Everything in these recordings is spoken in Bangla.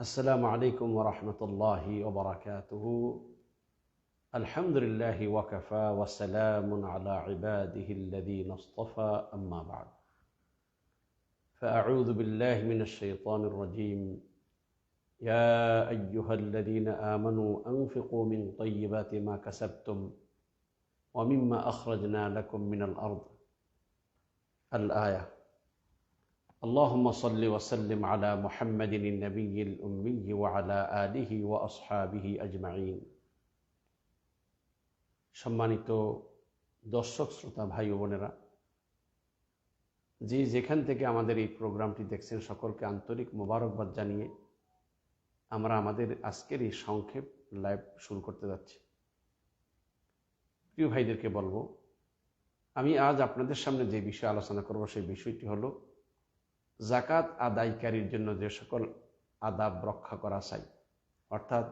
السلام عليكم ورحمة الله وبركاته. الحمد لله وكفى وسلام على عباده الذين اصطفى أما بعد. فأعوذ بالله من الشيطان الرجيم. يا أيها الذين آمنوا أنفقوا من طيبات ما كسبتم ومما أخرجنا لكم من الأرض. الآية. اللهم صل وسلم على محمد النبي الأمي وعلى آله وأصحابه أجمعين সম্মানিত দর্শক শ্রোতা ভাই ও বোনেরা যে যেখান থেকে আমাদের এই প্রোগ্রামটি দেখছেন সকলকে আন্তরিক মোবারকবাদ জানিয়ে আমরা আমাদের আজকের এই সংক্ষেপ লাইভ শুরু করতে যাচ্ছি প্রিয় ভাইদেরকে বলবো আমি আজ আপনাদের সামনে যে বিষয়ে আলোচনা করব সেই বিষয়টি হলো জাকাত আদায়কারীর জন্য যে সকল আদাব রক্ষা করা চাই। অর্থাৎ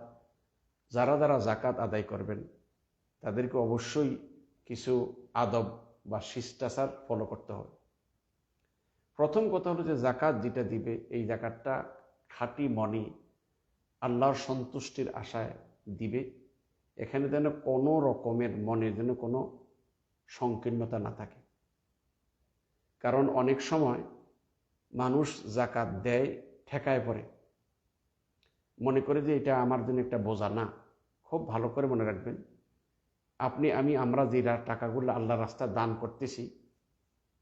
যারা যারা জাকাত আদায় করবেন, তাদেরকে অবশ্যই কিছু আদব বা শিষ্টাচার ফলো করতে হবে। প্রথম কথা হলো যে জাকাত যেটা দিবে, এই জাকাতটা খাঁটি মনে আল্লাহর সন্তুষ্টির আশায় দিবে। এখানে যেন কোনো রকমের মনে যেন কোনো সংকীর্ণতা না থাকে। কারণ অনেক সময় মানুষ জাকাত দেয়, ঠেকায় পড়ে। মনে করে যে এটা আমার জন্য একটা বোঝা না। খুব ভালো করে মনে রাখবেন। আপনি, আমি, আমরা যে টাকাগুলো আল্লাহ রাস্তা দান করতেছি,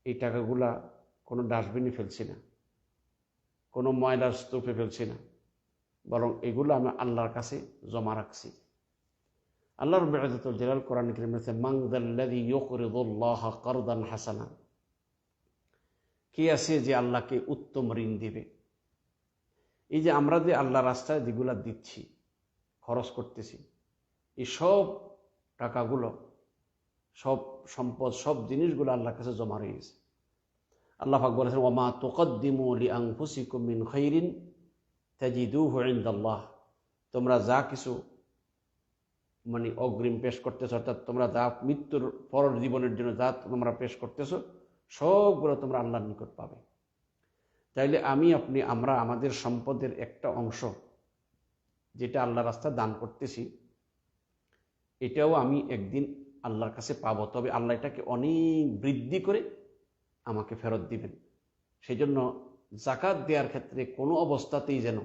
এই টাকাগুলা কোনো ডাস্টবিনে ফেলছি না। কোনো ময়লার স্তূপে ফেলছি না। বরং এগুলো আমি আল্লাহর কাছে জমা রাখছি। আল্লাহর বেড়াতুল জেলাল কোরআন করিমেছে মাংদাল্লাদি ইয়করিদুল্লাহ করদান হাসানা কে আছে যে আল্লাহকে উত্তম ঋণ দিবে? এই যে আমরা যে আল্লাহ রাস্তায় যেগুলা দিচ্ছি, খরচ করতেছি, এই সব টাকাগুলো, সব সম্পদ, সব জিনিসগুলো আল্লাহর কাছে জমা রয়ে গেছে। আল্লাহ পাক বলেছেন ওমা তোকদ্দিমু লি আংফুসিকুম মিন খৈরিন তাজিদুহু ইনদাল্লাহ। তোমরা যা কিছু মানে অগ্রিম পেশ করতেছ, অর্থাৎ তোমরা যা মৃত্যুর পর জীবনের জন্য যা তোমরা পেশ করতেছো সবগুলো তোমরা আল্লাহর নিকট পাবে। তাইলে আমি, আপনি, আমরা, আমাদের সম্পদের একটা অংশ যেটা আল্লাহ রাস্তা দান করতেছি, এটাও আমি একদিন আল্লাহর কাছে পাবো। তবে আল্লাহ এটাকে অনেক বৃদ্ধি করে আমাকে ফেরত দিবেন। সেই জন্য জাকাত দেওয়ার ক্ষেত্রে কোনো অবস্থাতেই যেন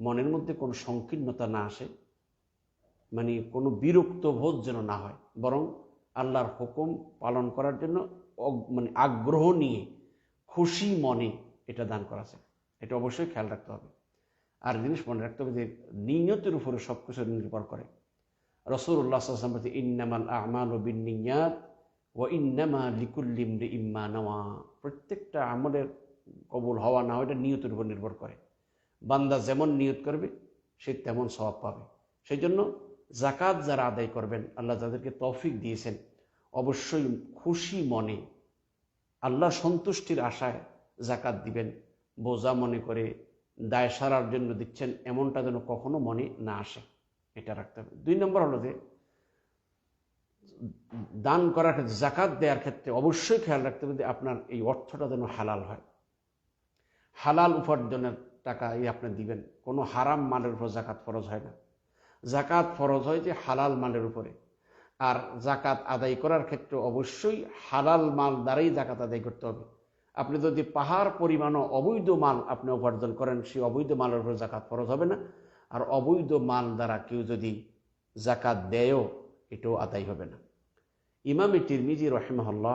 মনের মধ্যে কোনো সংকীর্ণতা না আসে মানে কোনো বিরক্ত বোধ যেন না হয়, বরং আল্লাহর হুকুম পালন করার জন্য মানে আগ্রহ নিয়ে, খুশি মনে এটা দান করা যায় এটা অবশ্যই খেয়াল রাখতে হবে। আর জিনিস মনে রাখতে হবে যে, নিয়তের উপরে সব কিছু নির্ভর করে। রসুল্লাহ বলছে ইন্নামাল আমাল ও বিনিয়াত ও ইন্নামা লিকুল্লিম ইম্মা নেওয়া। প্রত্যেকটা আমলের কবুল হওয়া না এটা নিয়তের উপর নির্ভর করে। বান্দা যেমন নিয়ত করবে, সে তেমন স্বভাব পাবে। সেই জন্য জাকাত যারা আদায় করবেন, আল্লাহ যাদেরকে তৌফিক দিয়েছেন। অবশ্যই খুশি মনে। আল্লাহ সন্তুষ্টির আশায় জাকাত দিবেন। বোঝা মনে করে দায় সারার জন্য দিচ্ছেন, এমনটা যেন কখনো মনে না আসে। এটা রাখতে হবে। দুই নম্বর হলো যে, দান করার ক্ষেত্রে জাকাত দেওয়ার ক্ষেত্রে অবশ্যই খেয়াল রাখতে হবে যে আপনার এই অর্থটা যেন হালাল হয়। হালাল উপার্জনের টাকা এই আপনি দিবেন। কোনো হারাম মালের উপর জাকাত ফরজ হয় না। জাকাত ফরজ হয় যে হালাল মালের উপরে। আর জাকাত আদায় করার ক্ষেত্রে অবশ্যই হালাল মাল দ্বারাই জাকাত আদায় করতে হবে। আপনি যদি পাহাড় পরিমাণও অবৈধ মাল আপনি উপার্জন করেন, সেই অবৈধ মালের উপর জাকাত ফরজ হবে না। আর অবৈধ মাল দ্বারা কেউ যদি জাকাত দেয়ও, এটাও আদায় হবে না। ইমামে তিরমিজি রহেমহল্লা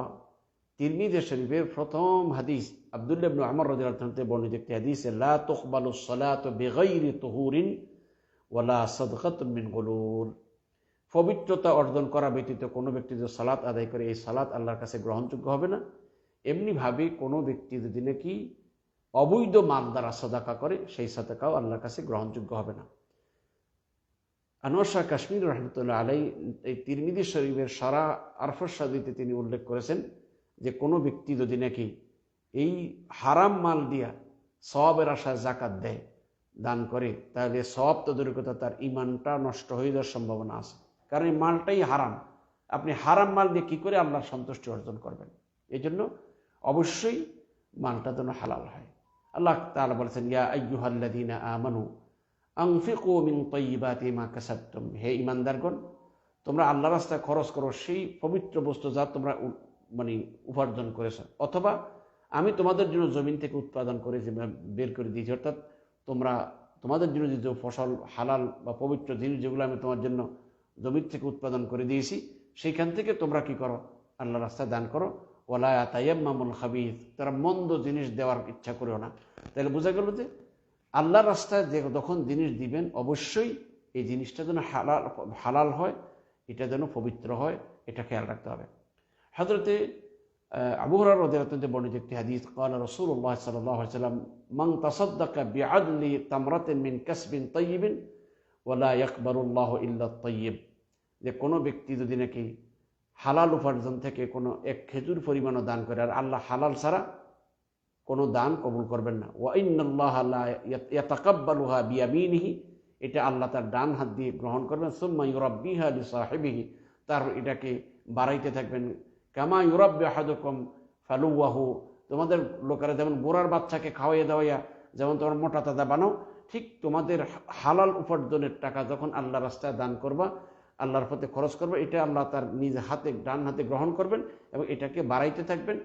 তিরমিজি শরীফের প্রথম হাদিস আবদুল্লাবনু আমর রাজতে বর্ণিত একটি হাদিস, লা তোকবালু সলাত বেগাইরি তহুরিন ওয়ালা সদকাত মিন গলুল। পবিত্রতা অর্জন করা ব্যতীত কোনো ব্যক্তি যদি সালাত আদায় করে, এই সালাত আল্লাহর কাছে গ্রহণযোগ্য হবে না। এমনিভাবে কোনো ব্যক্তি যদি নাকি অবৈধ মাল দ্বারা সদাকা করে, সেই সাদাকাও আল্লাহর কাছে গ্রহণযোগ্য হবে না। আনোয়ার শাহ কাশ্মীর রহমতুল্লাহ আলাই এই তিরমিদি শরীফের সারা আরফর সাদিতে তিনি উল্লেখ করেছেন যে কোনো ব্যক্তি যদি নাকি এই হারাম মাল দিয়া সবের আশায় জাকাত দেয়, দান করে, তাহলে সব তো দূরের কথা তার ইমানটা নষ্ট হয়ে যাওয়ার সম্ভাবনা আছে। কারণ এই মালটাই হারাম। আপনি হারাম মাল দিয়ে কী করে আল্লাহর সন্তুষ্টি অর্জন করবেন? এই জন্য অবশ্যই মালটা যেন হালাল হয়। আল্লাহ তাআলা বলেছেন, ইয়া আইয়ুহাল্লাযীনা আমানু আনফিকু মিন তাইয়্যিবাতি মা কাসাবতুম। হে ইমানদারগণ তোমরা আল্লাহ রাস্তায় খরচ করো সেই পবিত্র বস্তু যা তোমরা মানে উপার্জন করেছ। অথবা আমি তোমাদের জন্য জমিন থেকে উৎপাদন করে যে বের করে দিয়েছি, অর্থাৎ তোমরা তোমাদের জন্য যে ফসল হালাল বা পবিত্র জিনিস যেগুলো আমি তোমার জন্য জমির থেকে উৎপাদন করে দিয়েছি সেইখান থেকে তোমরা কি করো আল্লাহ রাস্তায় দান করো ওলা তাইয়াম্মামুল হাবিদ তারা মন্দ জিনিস দেওয়ার ইচ্ছা করেও না তাহলে বোঝা গেল যে আল্লাহর রাস্তায় যে যখন জিনিস দিবেন অবশ্যই এই জিনিসটা যেন হালাল হালাল হয় এটা যেন পবিত্র হয় এটা খেয়াল রাখতে হবে হজরতে আবু হরার রদিয়াতে বর্ণিত একটি হাদিস قال رسول الله صلى الله عليه وسلم من تصدق بعدل تمرة من كسب طيب ওয়ালা ইকবরুল্লাহ ইল্লা তৈয়ব যে কোনো ব্যক্তি যদি নাকি হালাল উপার্জন থেকে কোনো এক খেজুর পরিমাণও দান করে, আর আল্লাহ হালাল ছাড়া কোনো দান কবুল করবেন না। ওয়াইন্নআল্লাহ ইয়াতাকাব্বালুহা বিয়ামিনহি। এটা আল্লাহ তার ডান হাত দিয়ে গ্রহণ করবেন। সুম্মা ইউরাব্বিহা আলী সাহেবিহি তার এটাকে বাড়াইতে থাকবেন। কামা ইউরব হাদকম ফালুয়াহু তোমাদের লোকেরা যেমন গোড়ার বাচ্চাকে খাওয়াইয়া দাওয়াইয়া, যেমন তোমার মোটা তাজা বানাও ঠিক তোমাদের হালাল উপার্জনের টাকা যখন আল্লাহ রাস্তায় দান করবা, আল্লাহর পথে খরচ করবে, এটা আল্লাহ তার নিজ হাতে, ডান হাতে গ্রহণ করবেন এবং এটাকে বাড়াইতে থাকবেন।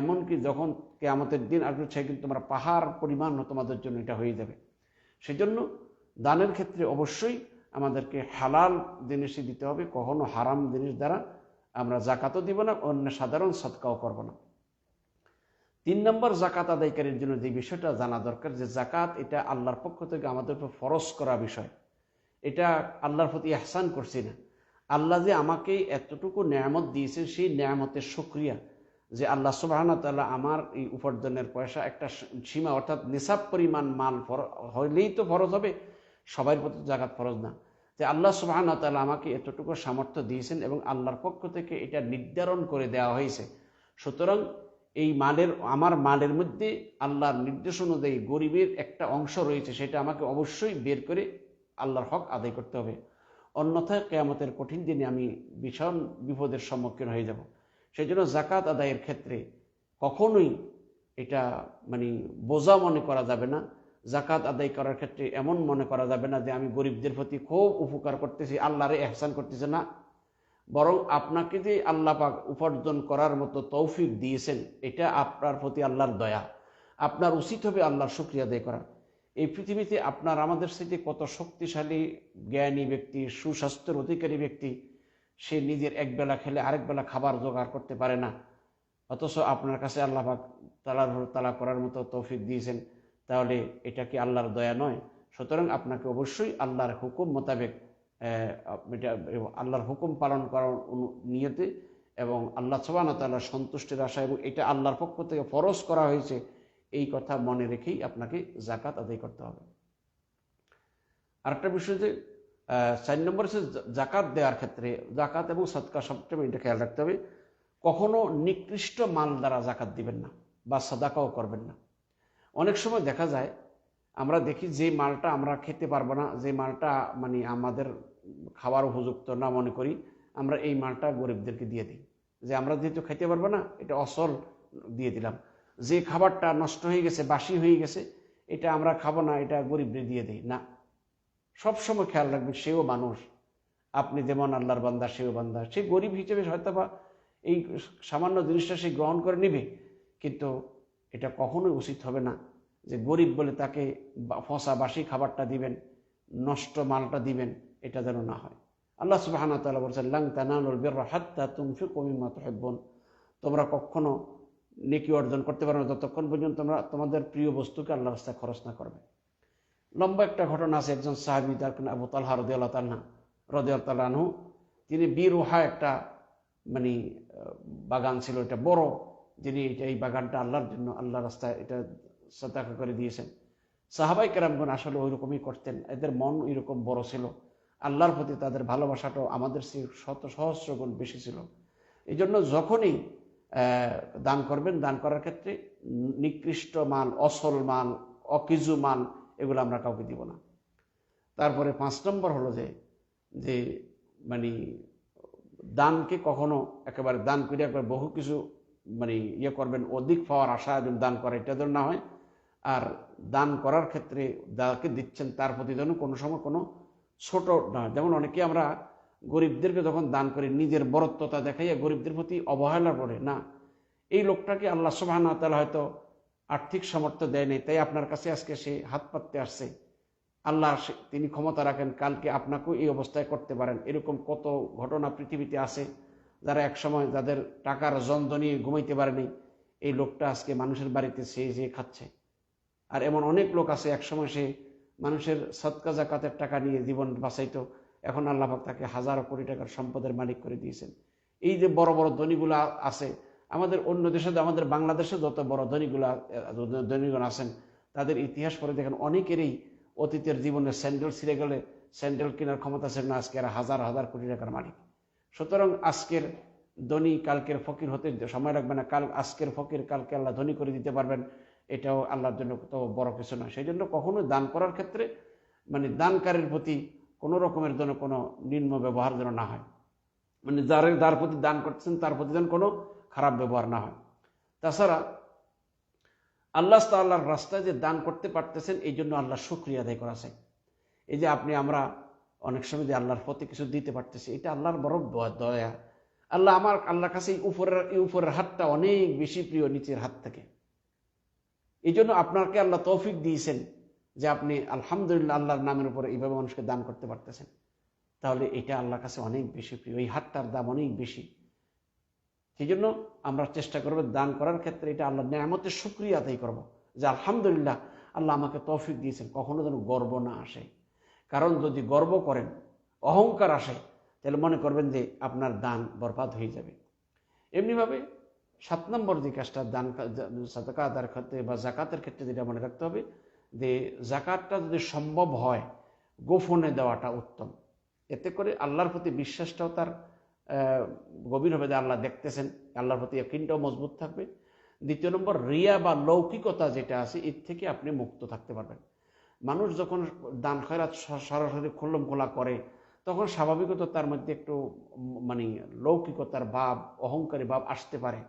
এমনকি যখন কেয়ামতের দিন আসবে কিন্তু তোমরা পাহাড় পরিমাণ তোমাদের জন্য এটা হয়ে যাবে। সেজন্য দানের ক্ষেত্রে অবশ্যই আমাদেরকে হালাল জিনিসই দিতে হবে, কখনো হারাম জিনিস দ্বারা আমরা জাকাতও দিব না অন্য সাধারণ সৎকাও করব না। তিন নম্বর জাকাত আদায়কারীর জন্য যে বিষয়টা জানা দরকার, যে জাকাত এটা আল্লাহর পক্ষ থেকে আমাদের উপর ফরজ করা বিষয়। এটা আল্লাহর প্রতি আহসান করছি না। আল্লাহ যে আমাকে এতটুকু ন্যায়ামত দিয়েছেন, সেই ন্যায়ামতের সুক্রিয়া যে আল্লাহ সুবাহানা তাল্লাহ আমার এই উপার্জনের পয়সা একটা সীমা অর্থাৎ নিসাব পরিমাণ মাল হইলেই তো ফরজ হবে সবার প্রতি জাকাত ফরজ না। যে আল্লাহ সুবাহানা তাল্লাহ আমাকে এতটুকু সামর্থ্য দিয়েছেন এবং আল্লাহর পক্ষ থেকে এটা নির্ধারণ করে দেওয়া হয়েছে। সুতরাং এই মালের আমার মালের মধ্যে আল্লাহর নির্দেশ অনুযায়ী গরিবের একটা অংশ রয়েছে, সেটা আমাকে অবশ্যই বের করে আল্লাহর হক আদায় করতে হবে। অন্যথায় কেয়ামতের কঠিন দিনে আমি ভীষণ বিপদের সম্মুখীন হয়ে যাব। সেই জন্য জাকাত আদায়ের ক্ষেত্রে কখনোই এটা মানে বোঝা মনে করা যাবে না। জাকাত আদায় করার ক্ষেত্রে এমন মনে করা যাবে না যে আমি গরিবদের প্রতি খুব উপকার করতেছি, আল্লাহরে এহসান করতেছে না। বরং আপনাকে যে আল্লাহ পাক উপার্জন করার মতো তৌফিক দিয়েছেন, এটা আপনার প্রতি আল্লাহর দয়া। আপনার উচিত হবে আল্লাহর শুক্রিয়া আদায় করা এই পৃথিবীতে আপনার, আমাদের সাথে কত শক্তিশালী, জ্ঞানী ব্যক্তি, সুস্বাস্থ্যের অধিকারী ব্যক্তি, সে নিজের একবেলা খেলে আরেক বেলা খাবার জোগাড় করতে পারে না। অথচ আপনার কাছে আল্লাহ পাক তালার তালা করার মতো তৌফিক দিয়েছেন, তাহলে এটা কি আল্লাহর দয়া নয়? সুতরাং আপনাকে অবশ্যই আল্লাহর হুকুম মোতাবেক এটা আল্লাহর হুকুম পালন করার নিয়তে এবং আল্লাহ সবান তাল্লাহর সন্তুষ্টির আশা এবং এটা আল্লাহর পক্ষ থেকে ফরজ করা হয়েছে, এই কথা মনে রেখেই আপনাকে জাকাত আদায় করতে হবে। আরেকটা বিষয় যে চার নম্বর হচ্ছে জাকাত দেওয়ার ক্ষেত্রে জাকাত এবং সৎকার সবসময় এটা খেয়াল রাখতে হবে। কখনো নিকৃষ্ট মাল দ্বারা জাকাত দিবেন না বা সাদাকাও করবেন না। অনেক সময় দেখা যায় আমরা দেখি যে মালটা আমরা খেতে পারব না, যে মালটা মানে আমাদের খাওয়ার উপযুক্ত না মনে করি, আমরা এই মালটা গরিবদেরকে দিয়ে দিই। যে আমরা যেহেতু খেতে পারব না, এটা অসল দিয়ে দিলাম। যে খাবারটা নষ্ট হয়ে গেছে, বাসি হয়ে গেছে, এটা আমরা খাব না, এটা গরিবদের দিয়ে দিই। না। সবসময় খেয়াল রাখবেন, সেও মানুষ। আপনি যেমন আল্লাহর বান্দা, সেও বান্দা। সে গরিব হিসেবে হয়তো বা এই সামান্য জিনিসটা সে গ্রহণ করে নেবে, কিন্তু এটা কখনোই উচিত হবে না। যে গরিব বলে তাকে ফসা বাসি খাবারটা দিবেন, নষ্ট মালটা দিবেন, এটা যেন না হয়। আল্লাহ সুবাহানা তালা বলছেন, লাং তানানুল বের হাত্তা তুমফি কমিমা তহব্বন। তোমরা কখনো নেকি অর্জন করতে পারো না, যতক্ষণ পর্যন্ত তোমরা তোমাদের প্রিয় বস্তুকে আল্লাহ রাস্তায় খরচ না করবে। লম্বা একটা ঘটনা আছে, একজন সাহাবি তার আবু তালহা রদিয়াল্লাহ তাল্লাহ রদিয়াল তাল্লাহু তিনি বীরোহা একটা মানে বাগান ছিল, এটা বড়। যিনি এই বাগানটা আল্লাহর জন্য আল্লাহ রাস্তায় এটা সতাকা করে দিয়েছেন। সাহাবাই কেরামগণ আসলে ওই রকমই করতেন। এদের মন ওইরকম বড় ছিল। আল্লাহর প্রতি তাদের ভালোবাসাটাও আমাদের শত সহস্র গুণ বেশি ছিল। এই জন্য যখনই দান করবেন, দান করার ক্ষেত্রে নিকৃষ্ট মাল, অসল মাল, অকিজু মাল, এগুলো আমরা কাউকে দিব না। তারপরে পাঁচ নম্বর হলো যে যে মানে দানকে কখনো একেবারে দান করে একবার বহু কিছু মানে ইয়ে করবেন, অধিক পাওয়ার আশা যেন দান করে, এটা যেন না হয় আর দান করার ক্ষেত্রে যাকে দিচ্ছেন, তার প্রতি যেন কোনো সময় কোনো ছোট না যেমন অনেকে আমরা গরিবদেরকে যখন দান করি, নিজের বরত্বতা দেখাইয়া গরিবদের প্রতি অবহেলা করে, না। এই লোকটাকে আল্লাহ সুবাহ তালা হয়তো আর্থিক সামর্থ্য দেয় নাই, তাই আপনার কাছে আজকে সে হাত পাততে আসছে। আল্লাহ তিনি ক্ষমতা রাখেন, কালকে আপনাকেও এই অবস্থায় করতে পারেন। এরকম কত ঘটনা পৃথিবীতে আছে, যারা একসময় যাদের টাকার যন্ত্র নিয়ে ঘুমাইতে পারেনি, এই লোকটা আজকে মানুষের বাড়িতে সে যে খাচ্ছে। আর এমন অনেক লোক আছে, একসময় সে মানুষের সৎকা জাকাতের টাকা নিয়ে জীবন বাঁচাইতো। এখন আল্লাহ পাক তাকে হাজারো কোটি টাকার সম্পদের মালিক করে দিয়েছেন। এই যে বড় বড় ধনীগুলো আছে, আমাদের অন্য দেশে আমাদের বাংলাদেশে যত বড় ধনীগুলো, ধনীগণ আছেন, তাদের ইতিহাস পড়ে দেখেন, অনেকেরই অতীতের জীবনে স্যান্ডেল ছিঁড়ে গেলে স্যান্ডেল কেনার ক্ষমতা ছিল না, আজকে হাজার হাজার কোটি টাকার মালিক। সুতরাং আজকের ধনী কালকের ফকির হতে সময় লাগবে না, কাল আজকের ফকির কালকে আল্লাহ ধনী করে দিতে পারবেন। এটাও আল্লাহর জন্য তো বড় কিছু নয়। সেই জন্য কখনো দান করার ক্ষেত্রে মানে দানকারীর প্রতি কোনো রকমের জন্য কোনো নিম্ন ব্যবহার যেন না হয়। মানে যার যার প্রতি দান করতেছেন, তার প্রতি যেন কোনো খারাপ ব্যবহার না হয়। তাছাড়া আল্লাহ তাল্লাহর রাস্তায় যে দান করতে পারতেছেন, এই জন্য আল্লাহ শুক্রিয়া আদায় করা চাই এই যে আপনি, আমরা অনেক সময় যে আল্লাহর প্রতি কিছু দিতে পারতেছি, এটা আল্লাহর বড় দয়া। আল্লাহ আমার, আল্লাহর কাছে উপরের উপরের হাতটা অনেক বেশি প্রিয়, নিচের হাত থেকে। এই জন্য আপনাকে আল্লাহ তৌফিক দিয়েছেন যে আপনি আলহামদুলিল্লাহ আল্লাহর নামের উপরে এইভাবে মানুষকে দান করতে পারতেছেন। তাহলে এটা আল্লাহর কাছে অনেক বেশি প্রিয়। এই হাতটার দাম অনেক বেশি। সেই জন্য আমরা চেষ্টা করব দান করার ক্ষেত্রে এটা আল্লাহ নিয়ামতের সুক্রিয়া আদায় করব যে আলহামদুলিল্লাহ আল্লাহ আমাকে তৌফিক দিয়েছেন, কখনো যেন গর্ব না আসে। কারণ যদি গর্ব করেন, অহংকার আসে, তাহলে মনে করবেন যে আপনার দান বরবাদ হয়ে যাবে। এমনিভাবে সাত নম্বর যে কাজটা দান সাদাকা আদার ক্ষেত্রে বা জাকাতের ক্ষেত্রে যেটা মনে রাখতে হবে যে জাকাতটা যদি সম্ভব হয় গোপনে দেওয়াটা উত্তম। এতে করে আল্লাহর প্রতি বিশ্বাসটাও তার আহ, গভীর হবে যে আল্লাহ দেখতেছেন আল্লাহর প্রতি কিনটাও মজবুত থাকবে। দ্বিতীয় নম্বর রিয়া বা লৌকিকতা যেটা আছে এর থেকে আপনি মুক্ত থাকতে পারবেন। মানুষ যখন দান খয়রাত সরাসরি খুল্লম খোলা করে তখন স্বাভাবিকত তার মধ্যে একটু মানে লৌকিকতার ভাব অহংকারী ভাব আসতে পারে।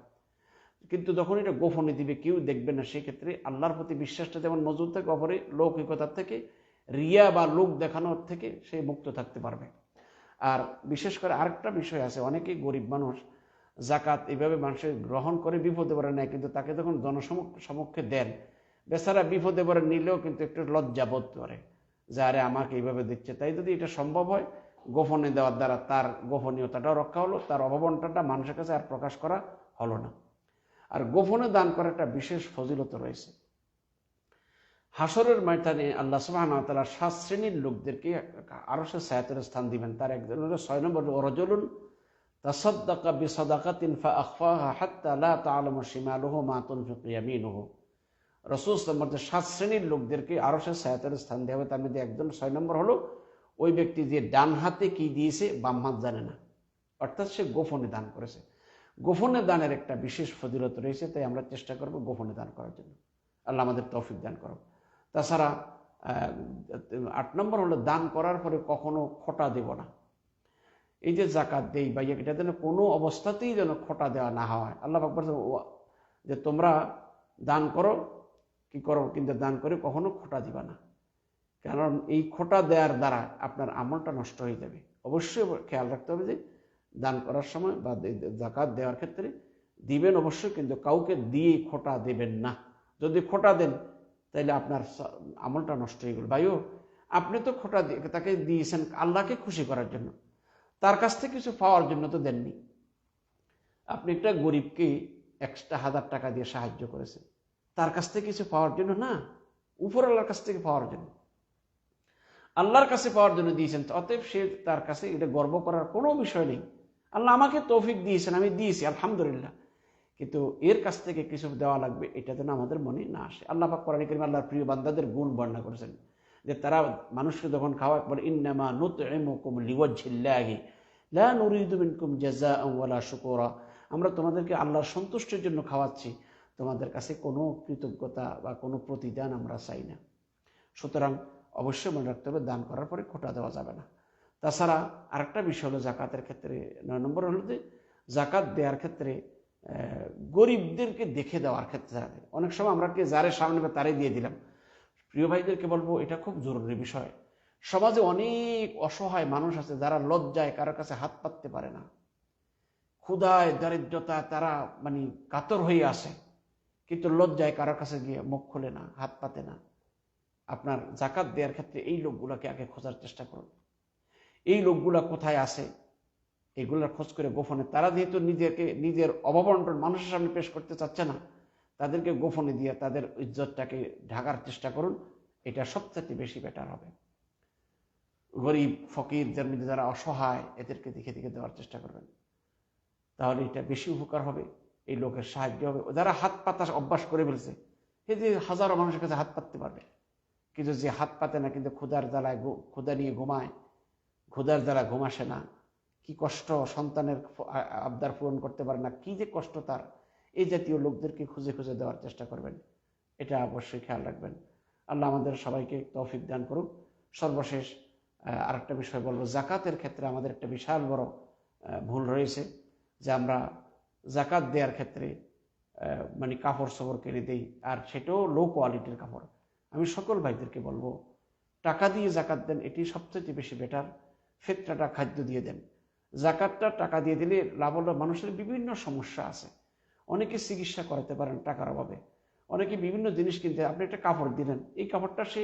কিন্তু যখন এটা গোপনে দিবে, কেউ দেখবে না, সেক্ষেত্রে আল্লাহর প্রতি বিশ্বাসটা যেমন মজবুত থাকে, অপরে লৌকিকতার থেকে, রিয়া বা লোক দেখানোর থেকে সে মুক্ত থাকতে পারবে। আর বিশেষ করে আরেকটা বিষয় আছে, অনেকেই গরিব মানুষ জাকাত এইভাবে মানুষের গ্রহণ করে, বিপদে পড়ে নেয় কিন্তু তাকে যখন জনসমক্ষে দেন, বেচারা বিপদে পড়ে, নিলেও কিন্তু একটু লজ্জা বোধ করে যে, আরে, আমাকে এইভাবে দিচ্ছে। তাই যদি এটা সম্ভব হয়, গোপনে দেওয়ার দ্বারা তার গোপনীয়তাটাও রক্ষা হলো, তার অববন্টনটা মানুষের কাছে আর প্রকাশ করা হলো না। আর গোপনে দান করার একটা বিশেষ ফজিলত রয়েছে। হাসরের ময়দানে আল্লাহ সুবাহতালা সাত শ্রেণির লোকদেরকে আরও সে সায়াতের স্থান দিবেন। তার একজন হলো ছয় নম্বর রজলুন তাসাদ্দাকা বিসাদাকাতিন ফাআখফাহা হাত্তা লা তা'লামু শিমালুহু মা তুনফিকু ইয়ামিনুহু রাসূল মধ্যে সাত শ্রেণির লোকদেরকে আরও সে সায়াতের স্থান দেওয়া হবে। তার মধ্যে একজন ছয় নম্বর হলো ওই ব্যক্তি যে ডান হাতে কি দিয়েছে বাম হাত জানে না। অর্থাৎ সে গোপনে দান করেছে। গোপনে দানের একটা বিশেষ ফজিলত রয়েছে, তাই আমরা চেষ্টা করব গোপনে দান করার জন্য। আল্লাহ আমাদের তৌফিক দান করো তাছাড়া আট নম্বর হলো দান করার পরে কখনো খোটা দেব না। এই যে জাকাত দেই বা এটা যেন কোনো অবস্থাতেই যেন খোটা দেওয়া না হয়। আল্লাহ আকবর যে তোমরা দান করো, কি করো, কিন্তু দান করে কখনো খোটা দিবা না। কারণ এই খোটা দেওয়ার দ্বারা আপনার আমলটা নষ্ট হয়ে যাবে। অবশ্যই খেয়াল রাখতে হবে যে দান করার সময় বা জাকাত দেওয়ার ক্ষেত্রে দিবেন অবশ্যই, কিন্তু কাউকে দিয়ে খোটা দেবেন না। যদি খোটা দেন তাহলে আপনার আমলটা নষ্ট হয়ে গেল। ভাইও, আপনি তো খোটা দিয়ে, তাকে দিয়েছেন আল্লাহকে খুশি করার জন্য। তার কাছ থেকে কিছু পাওয়ার জন্য তো দেননি। আপনি একটা গরিবকে এক্সট্রা হাজার টাকা দিয়ে সাহায্য করেছেন। তার কাছ থেকে কিছু পাওয়ার জন্য না উপর আল্লাহর কাছ থেকে পাওয়ার জন্য। আল্লাহর কাছে পাওয়ার জন্য দিয়েছেন অতএব সে তার কাছে এটা গর্ব করার কোনো বিষয় নেই। আল্লাহ আমাকে তৌফিক দিয়েছেন, আমি দিয়েছি, আলহামদুলিল্লাহ। কিন্তু এর কাছ থেকে কিছু দেওয়া লাগবে, এটা যেন আমাদের মনে না আসে। আল্লাহ পাক কোরআন করিম আল্লাহর প্রিয় বান্দাদের গুণ বর্ণনা করেছেন, যে তারা মানুষকে যখন খাওয়া একবার ইন্নামা নুতইমুকুম লিওয়াজহিল্লাহি, লা নুরিদু মিনকুম জাযাআন ওয়ালা শুকুরা। আমরা তোমাদেরকে আল্লাহর সন্তুষ্টির জন্য খাওয়াচ্ছি, তোমাদের কাছে কোনো কৃতজ্ঞতা বা কোনো প্রতিদান আমরা চাই না। সুতরাং অবশ্যই মনে রাখতে হবে, দান করার পরে খোটা দেওয়া যাবে না। তাছাড়া আরেকটা বিষয় হলো জাকাতের ক্ষেত্রে, নয় নম্বর হলো যে জাকাত দেওয়ার ক্ষেত্রে গরিবদেরকে দেখে দেওয়ার ক্ষেত্রে অনেক সময় আমরা কে যারে সামনে তারাই দিয়ে দিলাম। প্রিয় ভাইদেরকে বলব, এটা খুব জরুরি বিষয়। সমাজে অনেক অসহায় মানুষ আছে যারা লজ্জায় কারও কাছে হাত পাততে পারে না। ক্ষুধায় দারিদ্রতা তারা মানে কাতর হয়ে আসে কিন্তু লজ্জায় কারও কাছে গিয়ে মুখ খোলে না, হাত পাতে না। আপনার জাকাত দেওয়ার ক্ষেত্রে এই লোকগুলোকে আগে খোঁজার চেষ্টা করুন। এই লোকগুলা কোথায় আছে? এগুলোর খোঁজ করে গোপনে। তারা যেহেতু নিজেকে, নিজের অববন্টন মানুষের সামনে পেশ করতে চাচ্ছে না, তাদেরকে গোপনে দিয়ে তাদের ইজ্জতটাকে ঢাকার চেষ্টা করুন। এটা সবচেয়ে বেশি বেটার হবে। গরিব, ফকির, যার মধ্যে যারা অসহায়, এদেরকে দেখে দেখে দেওয়ার চেষ্টা করবেন। তাহলে এটা বেশি উপকার হবে। এই লোকের সাহায্য হবে। যারা হাত পাতা অভ্যাস করে ফেলছে এই যে হাজারো মানুষের কাছে হাত পাততে পারবে। কিন্তু যে হাত পাতে না, কিন্তু ক্ষুদার জ্বালায় ক্ষুদা নিয়ে ঘুমায় ক্ষুদার জ্বালা ঘুমাসে না। কি কষ্ট সন্তানের আবদার পূরণ করতে পারে না। কি যে কষ্ট তার। এই জাতীয় লোকদেরকে খুঁজে খুঁজে দেওয়ার চেষ্টা করবেন। এটা অবশ্যই খেয়াল রাখবেন। আল্লাহ আমাদের সবাইকে তৌফিক দান করুক। সর্বশেষ আর একটা বিষয় বলব। জাকাতের ক্ষেত্রে আমাদের একটা বিশাল বড় ভুল রয়েছে যে আমরা জাকাত দেওয়ার ক্ষেত্রে মানে কাপড় সবর কিনে দেই আর সেটাও লো কোয়ালিটির কাপড়। আমি সকল ভাইদেরকে বলব, টাকা দিয়ে জাকাত দেন এটি সবচেয়ে বেশি বেটার ফেতরাটা খাদ্য দিয়ে দেন। জাকাতটা টাকা দিয়ে দিলে লাভ হলো মানুষের বিভিন্ন সমস্যা আছে। অনেকে চিকিৎসা করাতে পারেন টাকার অভাবে। অনেকে বিভিন্ন জিনিস কিনতে, আপনি একটা কাপড় দিলেন, এই কাপড়টা সে,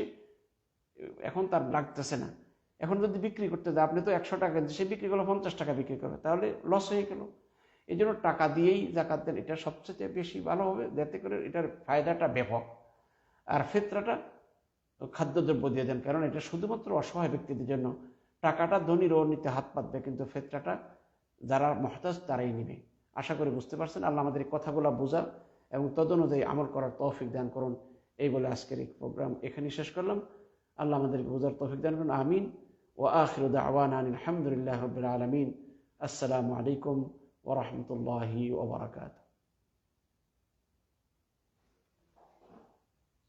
এখন তার লাগতেছে না। এখন যদি বিক্রি করতে দেয়, আপনি তো একশো টাকা সে বিক্রি করল পঞ্চাশ টাকা বিক্রি করবে, তাহলে লস হয়ে গেল। এই জন্য টাকা দিয়েই জাকাত দেন, এটা সবচেয়ে বেশি ভালো হবে, যাতে করে এটার ফায়দাটা ব্যাপক। আর ফেতরাটা খাদ্যদ্রব্য দিয়ে দেন, কারণ এটা শুধুমাত্র অসহায় ব্যক্তিদের জন্য টাকাটা ধনীর ও নিতে হাত পাতবে, কিন্তু ফেতরাটা যারা মহতাজ তারাই নিবে। আশা করি বুঝতে পারছেন, আল্লাহ আমাদের কথাগুলো বোঝার এবং তদনুযায়ী আমল করার তৌফিক দান করুন। এই বলে আজকের এই প্রোগ্রাম এখানেই শেষ করলাম। আল্লাহ আমাদেরকে বোঝার তৌফিক দান করুন। আমিন। ও আখির দাওয়ান আলহামদুলিল্লাহ রবিল আলমিন। আসসালামু আলাইকুম ওরহমতুল্লাহি ওবরাকাত